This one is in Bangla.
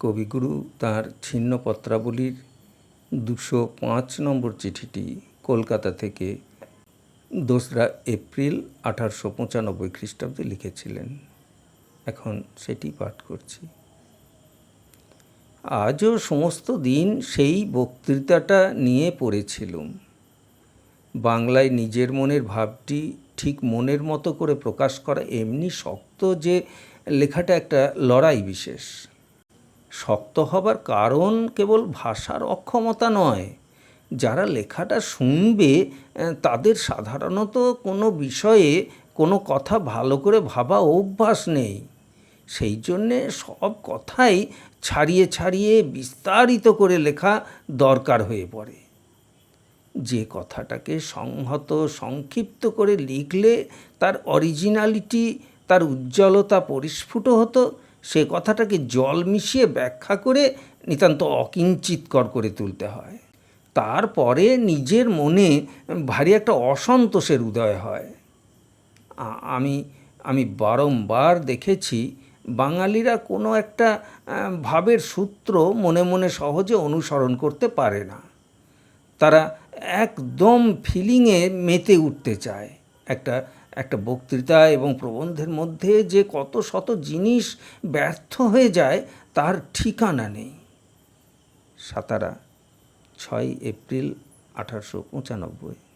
কবিগুরু তাঁর ছিন্ন পত্রাবলীর দুশো পাঁচ নম্বর চিঠিটি কলকাতা থেকে দোসরা এপ্রিল আঠারোশো পঁচানব্বই খ্রিস্টাব্দে লিখেছিলেন। এখন সেটি পাঠ করছি। আজও সমস্ত দিন সেই বক্তৃতাটা নিয়ে পড়েছিলুম। বাংলায় নিজের মনের ভাবটি ঠিক মনের মতো করে প্রকাশ করা এমনি শক্ত যে লেখাটা একটা লড়াই বিশেষ। শক্ত হবার কারণ কেবল ভাষার অক্ষমতা নয়। যারা লেখাটা শুনবে তাদের সাধারণত কোনো বিষয়ে কোনো কথা ভালো করে ভাবা অভ্যাস নেই। সেই জন্যে সব কথাই ছাড়িয়ে ছাড়িয়ে বিস্তারিত করে লেখা দরকার হয়ে পড়ে। যে কথাটাকে সংহত, সংক্ষিপ্ত করে লিখলে তার অরিজিনালিটি তার উজ্জ্বলতা পরিস্ফুট হতো। সে কথাটাকে জল মিশিয়ে ব্যাখ্যা করে নিতান্ত অকিঞ্চিতকর করে তুলতে হয়। তারপরে নিজের মনে ভারী একটা অসন্তোষের উদয় হয়। আমি আমি বারংবার দেখেছি বাঙালিরা কোনো একটা ভাবের সূত্র মনে মনে সহজে অনুসরণ করতে পারে না। তারা একদম ফিলিংয়ে মেতে উঠতে চায়। একটা একটা বক্তৃতা এবং প্রবন্ধের মধ্যে যে কত শত জিনিস ব্যর্থ হয়ে যায়, তার ঠিকানা নেই। সাতারা, ছয় এপ্রিল আঠারোশো পঁচানব্বই।